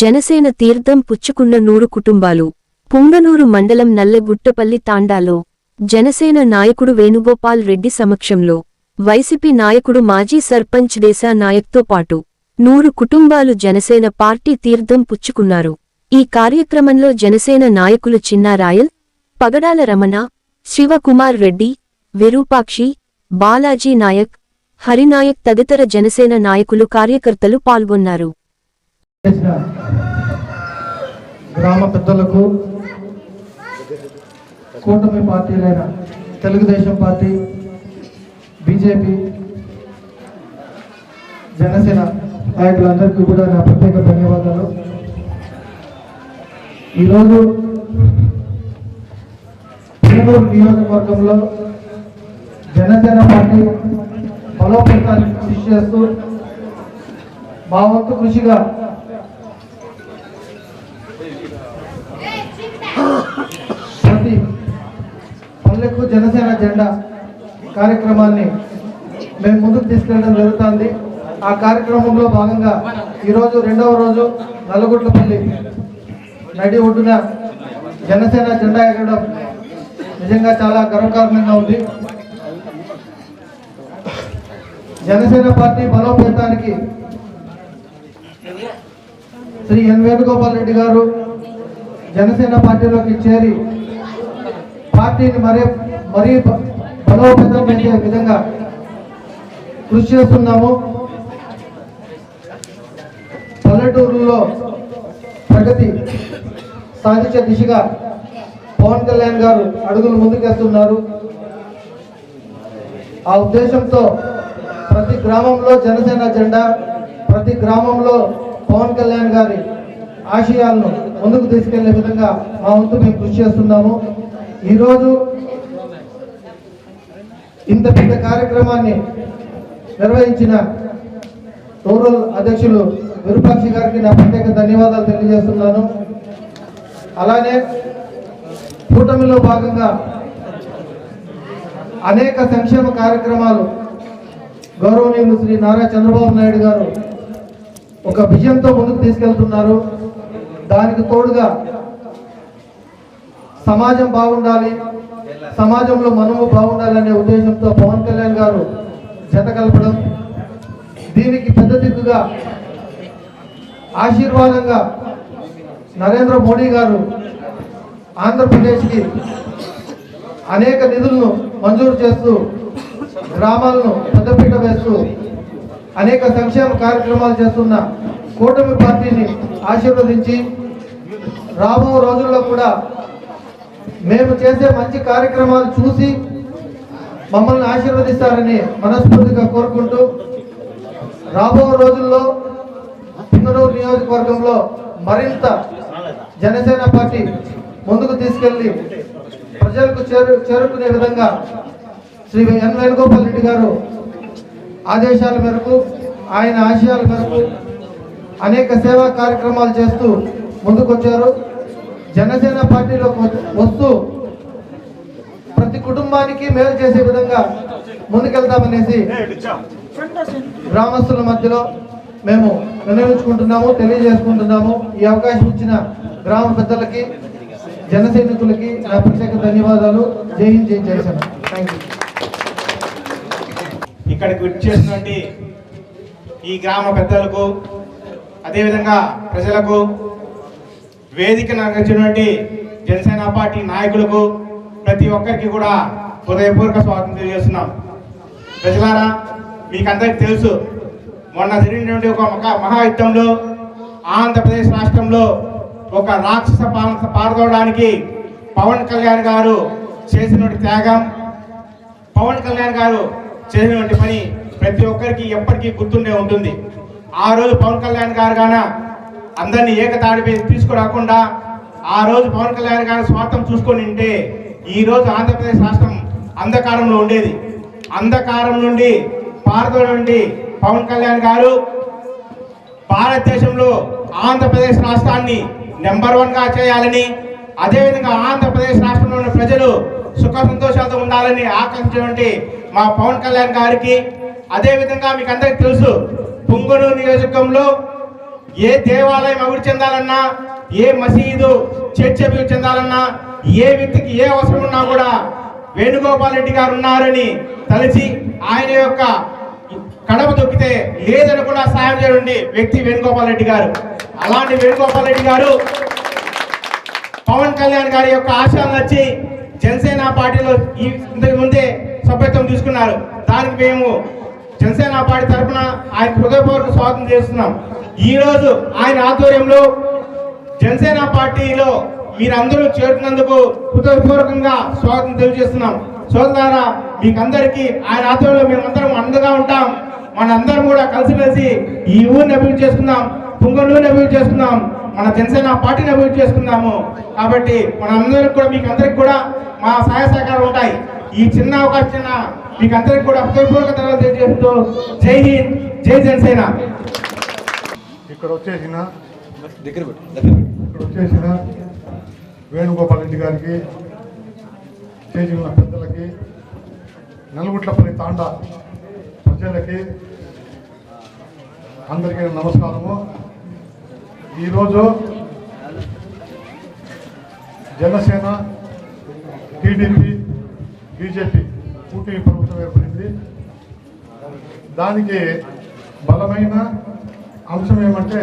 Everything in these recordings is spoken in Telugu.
జనసేన తీర్థం పుచ్చుకున్న నూరు కుటుంబాలు. పుంగనూరు మండలం నల్లగుట్టపల్లి తాండాలో జనసేన నాయకుడు వేణుగోపాల్ రెడ్డి సమక్షంలో వైసీపీ నాయకుడు మాజీ సర్పంచ్ దేశా నాయక్తో పాటు నూరు కుటుంబాలు జనసేన పార్టీ తీర్థం పుచ్చుకున్నారు. ఈ కార్యక్రమంలో జనసేన నాయకులు చిన్నారాయల్ పగడాల రమణ శివకుమార్ రెడ్డి విరూపాక్షి బాలాజీ నాయక్ హరినాయక్ తదితర జనసేన నాయకులు కార్యకర్తలు పాల్గొన్నారు. చేసిన గ్రామ పెద్దలకు కూటమి పార్టీలైన తెలుగుదేశం పార్టీ బీజేపీ జనసేన నాయకులందరికీ కూడా నా ప్రత్యేక ధన్యవాదాలు. ఈరోజు పునలూరు నియోజకవర్గంలో జనసేన పార్టీ బలోపేతానికి కృషి చేస్తూ మా వంతు కృషిగా పల్లెకు జనసేన జెండా కార్యక్రమాన్ని మేము ముందుకు తీసుకెళ్ళడం జరుగుతుంది. ఆ కార్యక్రమంలో భాగంగా ఈరోజు రెండవ రోజు నల్లగుట్లపల్లి నడి ఒడ్డున జనసేన జెండా ఎగరడం నిజంగా చాలా గర్వకారణంగా ఉంది. జనసేన పార్టీ బలోపేతానికి శ్రీ ఎన్ వేణుగోపాల్ రెడ్డి గారు జనసేన పార్టీలోకి చేరి పార్టీని మరే మరీ బలోపేతం చేసే విధంగా కృషి చేస్తున్నాము. పల్లెటూరులో ప్రగతి సాధించే దిశగా పవన్ కళ్యాణ్ గారు అడుగులు ముందుకేస్తున్నారు. ఆ ఉద్దేశంతో ప్రతి గ్రామంలో జనసేన జెండా ప్రతి గ్రామంలో పవన్ కళ్యాణ్ గారి ఆశయాలను ముందుకు తీసుకెళ్ళే విధంగా మా వంతు మేము కృషి చేస్తున్నాము. ఈరోజు ఇంత పెద్ద కార్యక్రమాన్ని నిర్వహించిన రూరల్ అధ్యక్షులు విరూపాక్షి గారికి నా ప్రత్యేక ధన్యవాదాలు తెలియజేస్తున్నాను. అలానే కూటమిలో భాగంగా అనేక సంక్షేమ కార్యక్రమాలు గౌరవనీయులు శ్రీ నారా చంద్రబాబు నాయుడు గారు ఒక విజయంతో ముందుకు తీసుకెళ్తున్నారు. దానికి తోడుగా సమాజం బాగుండాలి. సమాజంలో మనము బాగుండాలనే ఉద్దేశంతో పవన్ కళ్యాణ్ గారు జత కలపడం దీనికి పెద్ద దిక్కుగా ఆశీర్వాదంగా నరేంద్ర మోడీ గారు ఆంధ్రప్రదేశ్కి అనేక నిధులను మంజూరు చేస్తూ గ్రామాలను పెద్దపీట వేస్తూ అనేక సంక్షేమ కార్యక్రమాలు చేస్తున్న కూటమి పార్టీని ఆశీర్వదించి రాబో రోజుల్లో కూడా మేము చేసే మంచి కార్యక్రమాలు చూసి మమ్మల్ని ఆశీర్వదిస్తారని మనస్ఫూర్తిగా కోరుకుంటూ రాబో రోజుల్లో పుంగనూరు నియోజకవర్గంలో మరింత జనసేన పార్టీ ముందుకు తీసుకెళ్ళి ప్రజలకు చేరు చేరుకునే విధంగా శ్రీ ఎన్ వేణుగోపాల్ రెడ్డి గారు ఆదేశాల మేరకు ఆయన ఆశయాల మేరకు అనేక సేవా కార్యక్రమాలు చేస్తూ ముందుకొచ్చారు. జనసేన పార్టీలోకి వస్తూ ప్రతి కుటుంబానికి మేలు చేసే విధంగా ముందుకెళ్తామనేసి గ్రామస్తుల మధ్యలో మేము నిర్ణయించుకుంటున్నాము తెలియజేసుకుంటున్నాము. ఈ అవకాశం ఇచ్చిన గ్రామ పెద్దలకి జన సైనికులకి నా ప్రత్యేక ధన్యవాదాలు. జై హింద్ జై జయసేన థ్యాంక్ యూ ఇక్కడికి వచ్చేసినటువంటి ఈ గ్రామ పెద్దలకు అదేవిధంగా ప్రజలకు వేదిక నచ్చినటువంటి జనసేన పార్టీ నాయకులకు ప్రతి ఒక్కరికి కూడా హృదయపూర్వక స్వాగతం తెలియజేస్తున్నాం. ప్రజలారా మీకందరికీ తెలుసు మొన్న జరిగినటువంటి ఒక మహాయుద్ధంలో ఆంధ్రప్రదేశ్ రాష్ట్రంలో ఒక రాక్షస పాలన పారదోవడానికి పవన్ కళ్యాణ్ గారు చేసినటువంటి త్యాగం పవన్ కళ్యాణ్ గారు చేసినటువంటి పని ప్రతి ఒక్కరికి ఎప్పటికీ గుర్తుండే ఉంటుంది. ఆ రోజు పవన్ కళ్యాణ్ గారు గాన అందరినీ ఏకతాడిపై తీసుకురాకుండా ఆ రోజు పవన్ కళ్యాణ్ గారి స్వార్థం చూసుకొని ఉంటే ఈరోజు ఆంధ్రప్రదేశ్ రాష్ట్రం అంధకారంలో ఉండేది. అంధకారం నుండి భారత నుండి పవన్ కళ్యాణ్ గారు భారతదేశంలో ఆంధ్రప్రదేశ్ రాష్ట్రాన్ని నెంబర్ వన్గా చేయాలని అదేవిధంగా ఆంధ్రప్రదేశ్ రాష్ట్రంలో ఉన్న ప్రజలు సుఖ సంతోషాలతో ఉండాలని ఆకాంక్షించినటువంటి మా పవన్ కళ్యాణ్ గారికి అదేవిధంగా మీకు అందరికీ తెలుసు పుంగనూరు నియోజకంలో ఏ దేవాలయం అభివృద్ధి చెందాలన్నా ఏ మసీదు చర్చ్ అభివృద్ధి చెందాలన్నా ఏ వ్యక్తికి ఏ అవసరం ఉన్నా కూడా వేణుగోపాల్ రెడ్డి గారు ఉన్నారని తలచి ఆయన యొక్క కడప దొక్కితే లేదనకుండా సాయం చేయండి వ్యక్తి వేణుగోపాల్ రెడ్డి గారు. అలాంటి వేణుగోపాల్ రెడ్డి గారు పవన్ కళ్యాణ్ గారి యొక్క ఆశయాలు నచ్చి జనసేన పార్టీలో ఈ ఇంతకు ముందే సభ్యత్వం తీసుకున్నారు. దానికి మేము జనసేన పార్టీ తరఫున ఆయన హృదయపూర్వక స్వాగతం చేస్తున్నాం. ఈ రోజు ఆయన ఆధ్వర్యంలో జనసేన పార్టీలో మీరందరూ చేరుతున్నందుకు హృదయపూర్వకంగా స్వాగతం తెలియజేస్తున్నాం. సోదరా మీకందరికీ ఆయన ఆధ్వర్యంలో మేమందరం అండగా ఉంటాం. మనందరం కూడా కలిసిమెలిసి ఈ ఊరిని అభివృద్ధి చేసుకుందాం పుంగనూరుని అభివృద్ధి చేసుకుందాం మన జనసేన పార్టీని అభివృద్ధి చేసుకుందాము. కాబట్టి మనందరికి కూడా మీకు అందరికి కూడా మా సహాయ సహకారాలు ఉంటాయి. ఈ చిన్న అవకాశం చిన్న మీకు అందరికి కూడా హృదయపూర్వక ధన్యవాదాలు తెలియజేస్తూ జై హింద్ జై జనసేన. ఇక్కడ వచ్చేసిన ఇక్కడ వచ్చేసిన వేణుగోపాల్ రెడ్డి గారికి ఉన్న పెద్దలకి నలుగుట్లపల్లి తాండా ప్రజలకి అందరికీ నమస్కారము. ఈరోజు జనసేన టీడీపీ బీజేపీ కూటమి దానికి బలమైన అంశం ఏమంటే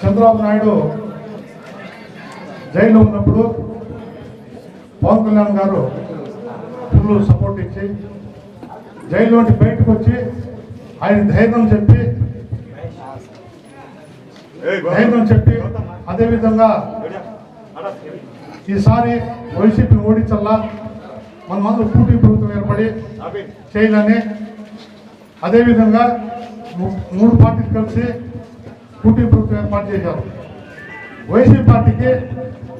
చంద్రబాబు నాయుడు జైల్లో ఉన్నప్పుడు పవన్ కళ్యాణ్ గారు ఫుల్ సపోర్ట్ ఇచ్చి జైలు నుండి బయటకు వచ్చి ఆయన ధైర్యం చెప్పి ధైర్యం చెప్పి అదేవిధంగా ఈసారి వైసీపీని ఓడించల్లా మన మందు కూటమి ప్రభుత్వం ఏర్పడి చేయాలని అదేవిధంగా ము- మూడు పార్టీలు కలిసి కూటమి ప్రభుత్వం ఏర్పాటు చేశారు. వైసీపీ పార్టీకి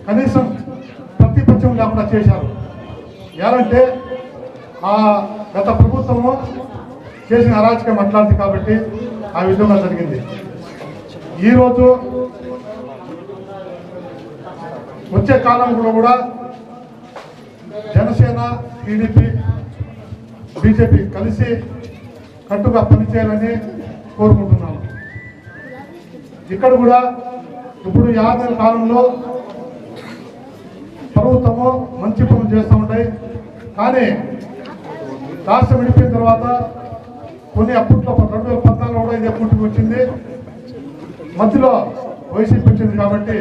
కనీసం ప్రతిపక్షం లేకుండా చేశారు. ఎలాంటే ఆ గత ప్రభుత్వము చేసిన అరాచకం మాట్లాడింది కాబట్టి ఆ విధంగా జరిగింది. ఈరోజు వచ్చే కాలంలో కూడా జనసేన టీడీపీ బీజేపీ కలిసి కట్టుగా పనిచేయాలని కోరుకుంటున్నాను ఇక్కడ కూడా ఇప్పుడు యాభై కాలంలో ప్రభుత్వము మంచి పనులు చేస్తూ ఉంటాయి. కానీ రాష్ట్రం విడిపోయిన తర్వాత కొన్ని అప్పట్లో రెండు వేల పద్నాలుగులో కూడా ఇది అప్పటికి వచ్చింది. మధ్యలో వైసీపీ వచ్చింది కాబట్టి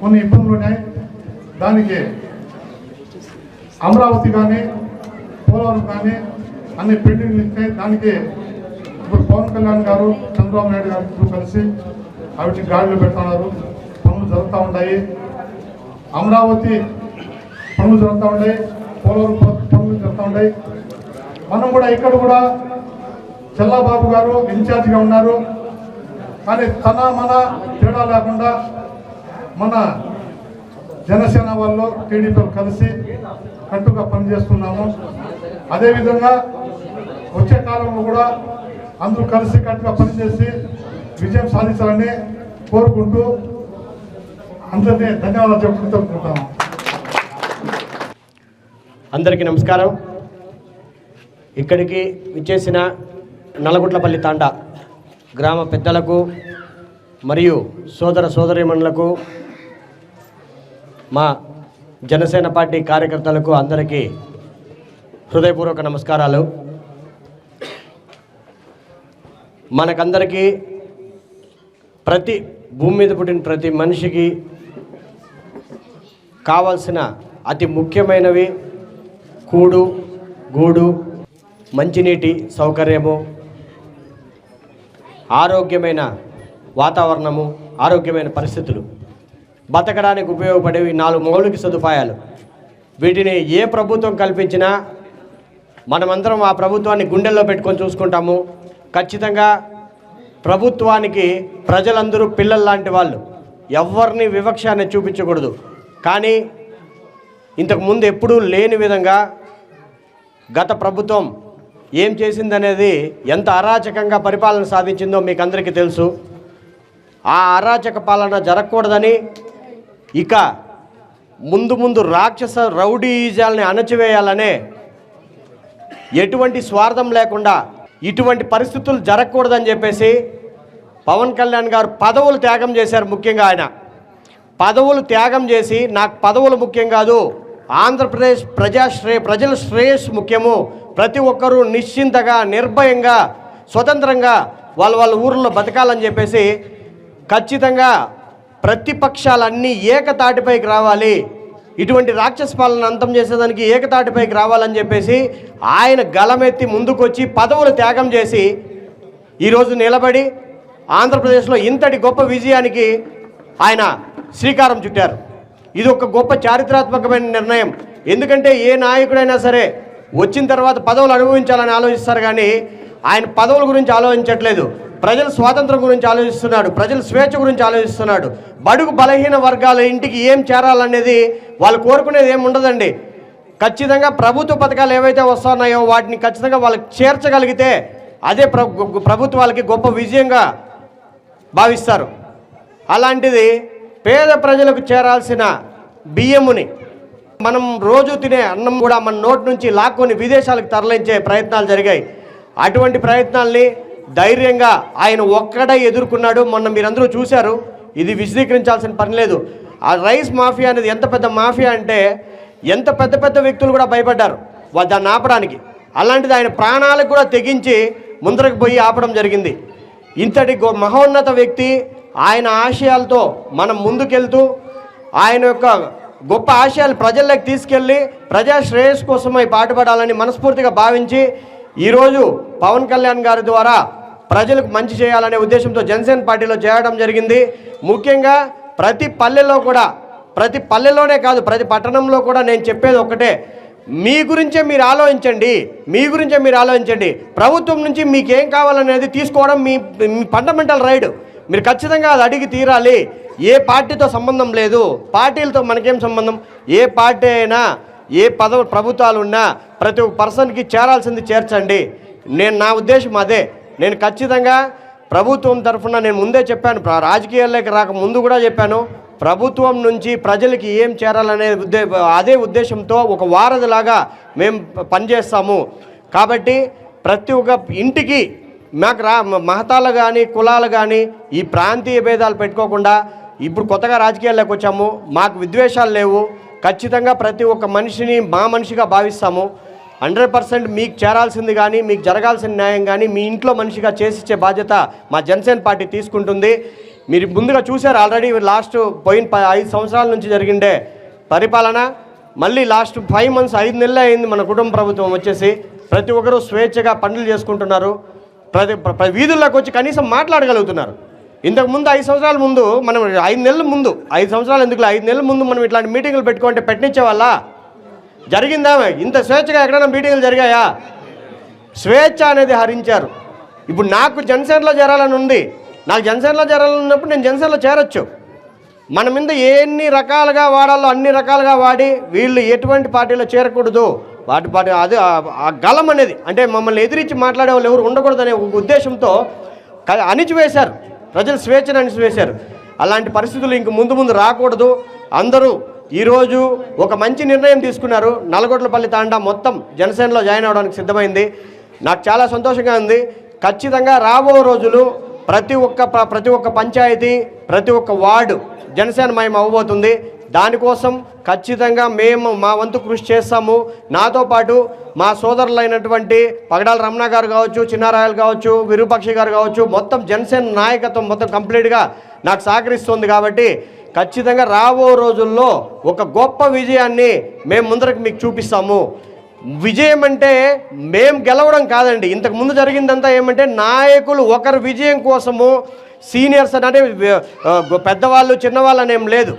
కొన్ని ఇబ్బందులు ఉన్నాయి. దానికి అమరావతి కానీ పోలవరం కానీ అన్ని పెండింగ్ ఇస్తాయి దానికి ఇప్పుడు పవన్ కళ్యాణ్ గారు చంద్రబాబు నాయుడు గారు ఇద్దరు కలిసి వాటిని గాడిలో పెడుతున్నారు. పనులు జరుగుతూ ఉన్నాయి. అమరావతి పనులు జరుగుతూ ఉన్నాయి. పోలవరం పనులు జరుగుతూ ఉన్నాయి. మనం కూడా ఇక్కడ కూడా చల్లాబాబు గారు ఇన్ఛార్జిగా ఉన్నారు. కానీ తన మన తేడా లేకుండా మన జనసేన వాళ్ళు టీడీపీ కలిసి కట్టుగా పనిచేస్తున్నాము. అదేవిధంగా వచ్చే కాలంలో కూడా అందరూ కలిసి కట్టుగా పనిచేసి విజయం సాధించాలని కోరుకుంటూ అందరినీ ధన్యవాదాలు చెప్పుకుంటూ అందరికీ నమస్కారం. ఇక్కడికి విచ్చేసిన నల్లగుట్లపల్లి తాండా గ్రామ పెద్దలకు మరియు సోదర సోదరిమణులకు మా జనసేన పార్టీ కార్యకర్తలకు అందరికీ హృదయపూర్వక నమస్కారాలు. మనకందరికీ ప్రతి భూమి మీద పుట్టిన ప్రతి మనిషికి కావాల్సిన అతి ముఖ్యమైనవి కూడు గూడు మంచినీటి సౌకర్యము ఆరోగ్యమైన వాతావరణము ఆరోగ్యమైన పరిస్థితులు. బతకడానికి ఉపయోగపడేవి నాలుగు మౌలిక సదుపాయాలు. వీటిని ఏ ప్రభుత్వం కల్పించినా మనమందరం ఆ ప్రభుత్వాన్ని గుండెల్లో పెట్టుకొని చూసుకుంటాము. ఖచ్చితంగా ప్రభుత్వానికి ప్రజలందరూ పిల్లల్లాంటి వాళ్ళు. ఎవరిని వివక్ష అనేది చూపించకూడదు. కానీ ఇంతకు ముందు ఎప్పుడూ లేని విధంగా గత ప్రభుత్వం ఏం చేసిందనేది ఎంత అరాచకంగా పరిపాలన సాధించిందో మీకు అందరికీ తెలుసు. ఆ అరాచక పాలన జరగకూడదని ఇక ముందు ముందు రాక్షస రౌడీజాలని అణచివేయాలనే ఎటువంటి స్వార్థం లేకుండా ఇటువంటి పరిస్థితులు జరగకూడదని చెప్పేసి పవన్ కళ్యాణ్ గారు పదవులు త్యాగం చేశారు ముఖ్యంగా ఆయన. పదవులు త్యాగం చేసి నాకు పదవులు ముఖ్యం కాదు ఆంధ్రప్రదేశ్ ప్రజాశ్రే ప్రజల శ్రేయస్సు ముఖ్యము. ప్రతి ఒక్కరూ నిశ్చింతగా నిర్భయంగా స్వతంత్రంగా వాళ్ళ వాళ్ళ ఊర్లో బతకాలని చెప్పేసి ఖచ్చితంగా ప్రతిపక్షాలన్నీ ఏకతాటిపైకి రావాలి. ఇటువంటి రాక్షస పాలన అంతం చేసేదానికి ఏకతాటిపైకి రావాలని చెప్పేసి ఆయన గలమెత్తి ముందుకొచ్చి పదవులు త్యాగం చేసి ఈరోజు నిలబడి ఆంధ్రప్రదేశ్లో ఇంతటి గొప్ప విజయానికి ఆయన శ్రీకారం చుట్టారు. ఇది ఒక గొప్ప చారిత్రాత్మకమైన నిర్ణయం. ఎందుకంటే ఏ నాయకుడైనా సరే వచ్చిన తర్వాత పదవులు అనుభవించాలని ఆలోచిస్తారు కానీ ఆయన పదవుల గురించి ఆలోచించట్లేదు. ప్రజల స్వాతంత్రం గురించి ఆలోచిస్తున్నాడు. ప్రజల స్వేచ్ఛ గురించి ఆలోచిస్తున్నాడు. బడుగు బలహీన వర్గాల ఇంటికి ఏం చేరాలనేది వాళ్ళు కోరుకునేది ఏం ఉండదండి. ఖచ్చితంగా ప్రభుత్వ పథకాలు ఏవైతే వస్తున్నాయో వాటిని ఖచ్చితంగా వాళ్ళకి చేర్చగలిగితే అదే ప్రభుత్వాలకి గొప్ప విజయంగా భావిస్తారు. అలాంటిది పేద ప్రజలకు చేరాల్సిన బియ్యముని మనం రోజు తినే అన్నం కూడా మన నోటి నుంచి లాక్కొని విదేశాలకు తరలించే ప్రయత్నాలు జరిగాయి. అటువంటి ప్రయత్నాల్ని ధైర్యంగా ఆయన ఒక్కడే ఎదుర్కొన్నాడు. మొన్న మీరందరూ చూశారు. ఇది విశదీకరించాల్సిన పని లేదు. ఆ రైస్ మాఫియా అనేది ఎంత పెద్ద మాఫియా అంటే ఎంత పెద్ద పెద్ద వ్యక్తులు కూడా భయపడ్డారు వా- దాన్ని ఆపడానికి. అలాంటిది ఆయన ప్రాణాలకు కూడా తెగించి ముందరకు పోయి ఆపడం జరిగింది. ఇంతటి గొ మహోన్నత వ్యక్తి ఆయన ఆశయాలతో మనం ముందుకెళ్తూ ఆయన యొక్క గొప్ప ఆశయాలు ప్రజల్లోకి తీసుకెళ్ళి ప్రజా శ్రేయస్సు కోసమై పాటుపడాలని మనస్ఫూర్తిగా భావించి ఈరోజు పవన్ కళ్యాణ్ గారి ద్వారా ప్రజలకు మంచి చేయాలనే ఉద్దేశంతో జనసేన పార్టీలో చేరడం జరిగింది. ముఖ్యంగా ప్రతి పల్లెలో కూడా ప్రతి పల్లెలోనే కాదు ప్రతి పట్టణంలో కూడా నేను చెప్పేది ఒకటే మీ గురించే మీరు ఆలోచించండి. మీ గురించే మీరు ఆలోచించండి. ప్రభుత్వం నుంచి మీకు ఏం కావాలనేది తీసుకోవడం మీ మీ ఫండమెంటల్ రైడ్ మీరు ఖచ్చితంగా అది అడిగి తీరాలి. ఏ పార్టీతో సంబంధం లేదు. పార్టీలతో మనకేం సంబంధం? ఏ పార్టీ అయినా ఏ పదవ ప్రభుత్వాలు ఉన్నా ప్రతి ఒక్క పర్సన్కి చేరాల్సింది చేర్చండి. నేను నా ఉద్దేశం అదే. నేను ఖచ్చితంగా ప్రభుత్వం తరఫున నేను ముందే చెప్పాను. రాజకీయాల్లోకి రాక ముందు కూడా చెప్పాను. ప్రభుత్వం నుంచి ప్రజలకి ఏం చేరాలనే ఉద్దే అదే ఉద్దేశంతో ఒక వారధిలాగా మేము పనిచేస్తాము. కాబట్టి ప్రతి ఒక్క ఇంటికి మాకు రా మహతాలు కానీ కులాలు కానీ ఈ ప్రాంతీయ భేదాలు పెట్టుకోకుండా ఇప్పుడు కొత్తగా రాజకీయాల్లోకి వచ్చాము. మాకు విద్వేషాలు లేవు. ఖచ్చితంగా ప్రతి ఒక్క మనిషిని మా మనిషిగా భావిస్తాము. హండ్రెడ్ పర్సెంట్ మీకు చేరాల్సింది కానీ మీకు జరగాల్సిన న్యాయం కానీ మీ ఇంట్లో మనిషిగా చేసిచ్చే బాధ్యత మా జనసేన పార్టీ తీసుకుంటుంది. మీరు ముందుగా చూశారు ఆల్రెడీ లాస్ట్ పోయిన ఐదు సంవత్సరాల నుంచి జరిగిండే పరిపాలన. మళ్ళీ లాస్ట్ ఫైవ్ మంత్స్ ఐదు నెలలు అయింది మన కుటుంబ ప్రభుత్వం వచ్చేసి. ప్రతి ఒక్కరూ స్వేచ్ఛగా పనులు చేసుకుంటున్నారు. ప్రతి వీధుల్లోకి వచ్చి కనీసం మాట్లాడగలుగుతున్నారు. ఇంతకు ముందు ఐదు సంవత్సరాల ముందు మనం ఐదు నెలల ముందు ఐదు సంవత్సరాలు ఎందుకు ఐదు నెలల ముందు మనం ఇట్లాంటి మీటింగులు పెట్టుకుంటే పెట్టించే వాళ్ళ? జరిగిందా? ఇంత స్వేచ్ఛగా ఎక్కడైనా మీటింగులు జరిగాయా? స్వేచ్ఛ అనేది హరించారు. ఇప్పుడు నాకు జనసేనలో చేరాలని ఉంది. నాకు జనసేనలో చేరాలని ఉన్నప్పుడు నేను జనసేనలో చేరొచ్చు. మన మీద ఎన్ని రకాలుగా వాడాలో అన్ని రకాలుగా వాడి వీళ్ళు ఎటువంటి పార్టీలో చేరకూడదు. వాటి పార్టీ అది ఆ- గలం అనేది అంటే మమ్మల్ని ఎదిరించి మాట్లాడే వాళ్ళు ఎవరు ఉండకూడదనే ఉద్దేశంతో అణిచివేశారు. ప్రజలు స్వేచ్ఛను అణిచివేశారు. అలాంటి పరిస్థితులు ఇంక ముందు ముందు రాకూడదు. అందరూ ఈరోజు ఒక మంచి నిర్ణయం తీసుకున్నారు. నల్గొట్లపల్లి తాండా మొత్తం జనసేనలో జాయిన్ అవడానికి సిద్ధమైంది. నాకు చాలా సంతోషంగా ఉంది. ఖచ్చితంగా రాబో రోజులు ప్రతి ఒక్క ప్రతి ఒక్క పంచాయతీ ప్రతి ఒక్క వార్డు జనసేన మయం అవ్వబోతుంది. దానికోసం ఖచ్చితంగా మేము మా వంతు కృషి చేస్తాము. నాతో పాటు మా సోదరులైనటువంటి పగడాల రమణ గారు కావచ్చు చిన్నారాయలు కావచ్చు విరూపాక్షి గారు కావచ్చు మొత్తం జనసేన నాయకత్వం మొత్తం కంప్లీట్గా నాకు సహకరిస్తుంది కాబట్టి ఖచ్చితంగా రాబో రోజుల్లో ఒక గొప్ప విజయాన్ని మేము ముందరకు మీకు చూపిస్తాము. విజయం అంటే మేము గెలవడం కాదండి. ఇంతకుముందు జరిగిందంతా ఏమంటే నాయకులు ఒకరి విజయం కోసము సీనియర్స్ అంటే పెద్దవాళ్ళు చిన్నవాళ్ళు అనేం లేదు.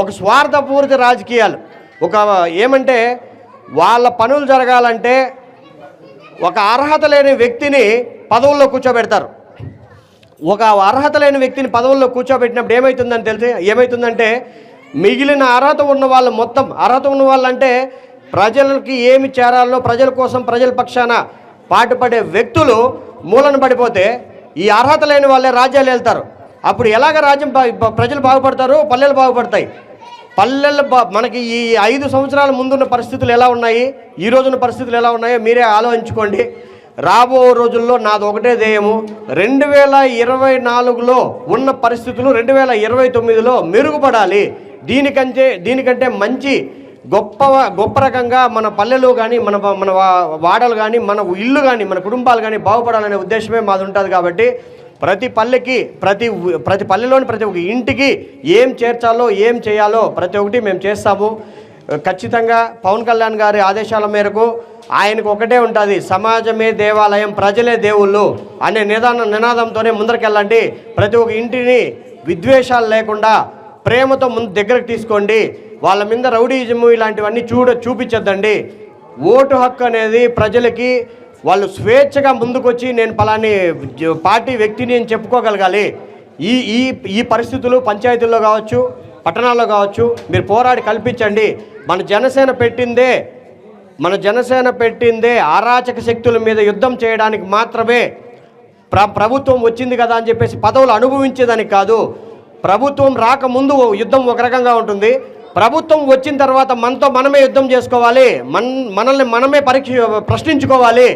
ఒక స్వార్థపూరిత రాజకీయాలు. ఒక ఏమంటే వాళ్ళ పనులు జరగాలంటే ఒక అర్హత లేని వ్యక్తిని పదవుల్లో కూర్చోబెడతారు. ఒక అర్హత లేని వ్యక్తిని పదవుల్లో కూర్చోబెట్టినప్పుడు ఏమవుతుందని తెలిసి ఏమవుతుందంటే మిగిలిన అర్హత ఉన్న వాళ్ళు మొత్తం అర్హత ఉన్న వాళ్ళంటే ప్రజలకి ఏమి చేరాలో ప్రజల కోసం ప్రజల పక్షాన పాటుపడే వ్యక్తులు మూలన పడిపోతే ఈ అర్హత లేని వాళ్ళే రాజ్యాలు వెళ్తారు అప్పుడు ఎలాగ రాజ్యం ప్రజలు బాగుపడతారు పల్లెలు బాగుపడతాయి? పల్లెల మనకి ఈ ఐదు సంవత్సరాల ముందున్న పరిస్థితులు ఎలా ఉన్నాయి? ఈ రోజున పరిస్థితులు ఎలా ఉన్నాయో మీరే ఆలోచించుకోండి. రాబో రోజుల్లో నాది ఒకటే ధ్యేయము. రెండు వేల ఇరవై నాలుగులో ఉన్న పరిస్థితులు రెండు వేల ఇరవై తొమ్మిదిలో మెరుగుపడాలి. దీనికంటే దీనికంటే మంచి గొప్ప గొప్ప రకంగా మన పల్లెలు కానీ మన మన వాడలు కానీ మన ఇల్లు కానీ మన కుటుంబాలు కానీ బాగుపడాలనే ఉద్దేశమే మాది ఉంటుంది కాబట్టి ప్రతి పల్లెకి ప్రతి ప్రతి పల్లెలోని ప్రతి ఒక్క ఇంటికి ఏం చేర్చాలో ఏం చేయాలో ప్రతి ఒక్కటి మేము చేస్తాము. ఖచ్చితంగా పవన్ కళ్యాణ్ గారి ఆదేశాల మేరకు ఆయనకు ఒకటే ఉంటుంది సమాజమే దేవాలయం ప్రజలే దేవుళ్ళు అనే నిదాన నినాదంతోనే ముందరకెళ్ళండి. ప్రతి ఒక్క ఇంటిని విద్వేషాలు లేకుండా ప్రేమతో ముందు దగ్గరకు తీసుకోండి. వాళ్ళ మీద రౌడీజము ఇలాంటివన్నీ చూడ చూపించద్దండి. ఓటు హక్కు అనేది ప్రజలకి వాళ్ళు స్వేచ్ఛగా ముందుకొచ్చి నేను పలాని జ- పార్టీ వ్యక్తిని అని చెప్పుకోగలగాలి. ఈ ఈ ఈ పరిస్థితులు పంచాయతీల్లో కావచ్చు పట్టణాల్లో కావచ్చు మీరు పోరాడి కల్పించండి. మన జనసేన పెట్టిందే మన జనసేన పెట్టిందే అరాచక శక్తుల మీద యుద్ధం చేయడానికి మాత్రమే ప్ర ప్రభుత్వం వచ్చింది కదా అని చెప్పేసి పదవులు అనుభవించేదానికి కాదు. ప్రభుత్వం రాకముందు యుద్ధం ఒక రకంగా ఉంటుంది. ప్రభుత్వం వచ్చిన తర్వాత మనతో మనమే యుద్ధం చేసుకోవాలి. మన మనల్ని మనమే పరీక్ష ప్రశ్నించుకోవాలి.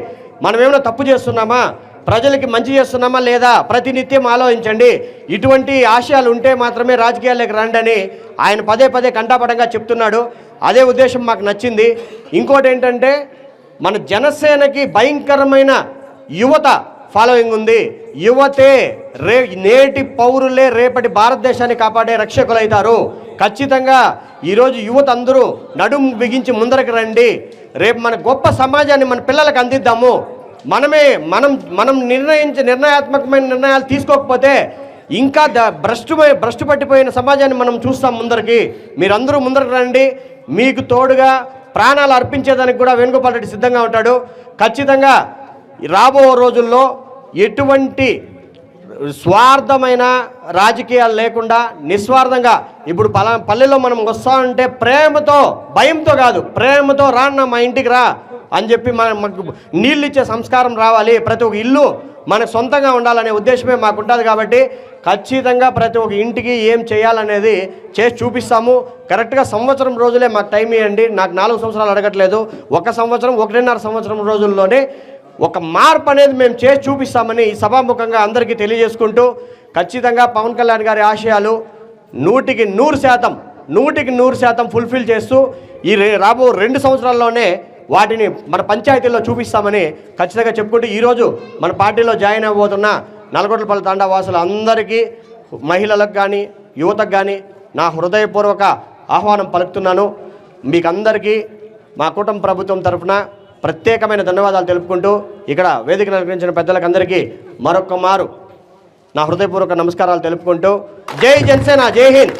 మనం ఏమైనా తప్పు చేస్తున్నామా? ప్రజలకి మంచి చేస్తున్నామా లేదా? ప్రతినిత్యం ఆలోచించండి. ఇటువంటి ఆశయాలు ఉంటే మాత్రమే రాజకీయాల్లోకి రండి ఆయన పదే పదే కంటాపడంగా చెప్తున్నాడు. అదే ఉద్దేశం మాకు నచ్చింది. ఇంకోటి ఏంటంటే మన జనసేనకి భయంకరమైన యువత ఫాలోయింగ్ ఉంది. యువతే రే నేటి పౌరులే రేపటి భారతదేశాన్ని కాపాడే రక్షకులైతారు. ఖచ్చితంగా ఈరోజు యువత అందరూ నడుము బిగించి ముందరకు రండి. రేపు మన గొప్ప సమాజాన్ని మన పిల్లలకు అందిద్దాము. మనమే మనం మనం నిర్ణయించే నిర్ణయాత్మకమైన నిర్ణయాలు తీసుకోకపోతే ఇంకా ద భ్రష్టు భ్రష్టు పట్టిపోయిన సమాజాన్ని మనం చూస్తాం ముందరికి. మీరందరూ ముందరకు రండి. మీకు తోడుగా ప్రాణాలు అర్పించేదానికి కూడా వేణుగోపాల్ రెడ్డి సిద్ధంగా ఉంటాడు. ఖచ్చితంగా రాబో రోజుల్లో ఎటువంటి స్వార్థమైన రాజకీయాలు లేకుండా నిస్వార్థంగా ఇప్పుడు పల పల్లెలో మనం వస్తామంటే ప్రేమతో భయంతో కాదు ప్రేమతో రాన్న మా ఇంటికి రా అని చెప్పి మన మాకు నీళ్ళు ఇచ్చే సంస్కారం రావాలి. ప్రతి ఒక్క ఇల్లు మనకు సొంతంగా ఉండాలనే ఉద్దేశమే మాకు ఉంటుంది కాబట్టి ఖచ్చితంగా ప్రతి ఒక్క ఇంటికి ఏం చేయాలనేది చేసి చూపిస్తాము. కరెక్ట్గా సంవత్సరం రోజులే మాకు టైం ఇవ్వండి నాకు నాలుగు సంవత్సరాలు అడగట్లేదు. ఒక సంవత్సరం ఒకటిన్నర సంవత్సరం రోజుల్లోనే ఒక మార్పు అనేది మేము చేసి చూపిస్తామని ఈ సభాముఖంగా అందరికీ తెలియజేసుకుంటూ ఖచ్చితంగా పవన్ కళ్యాణ్ గారి ఆశయాలు నూటికి నూరు శాతం నూటికి నూరు శాతం ఫుల్ఫిల్ చేస్తూ ఈ రే- రాబో రెండు సంవత్సరాల్లోనే వాటిని మన పంచాయతీల్లో చూపిస్తామని ఖచ్చితంగా చెప్పుకుంటూ ఈరోజు మన పార్టీలో జాయిన్ అవ్వబోతున్న నల్గొండపల్లి తండా వాసులు అందరికీ మహిళలకు కానీ యువతకు కానీ నా హృదయపూర్వక ఆహ్వానం పలుకుతున్నాను. మీకందరికీ మా కుటుంబ ప్రభుత్వం తరఫున ప్రత్యేకమైన ధన్యవాదాలు తెలుపుకుంటూ ఇక్కడ వేదిక నిర్వహించిన పెద్దలకందరికీ మరొక మారు నా హృదయపూర్వక నమస్కారాలు తెలుపుకుంటూ. జై జనసేన జై హింద్!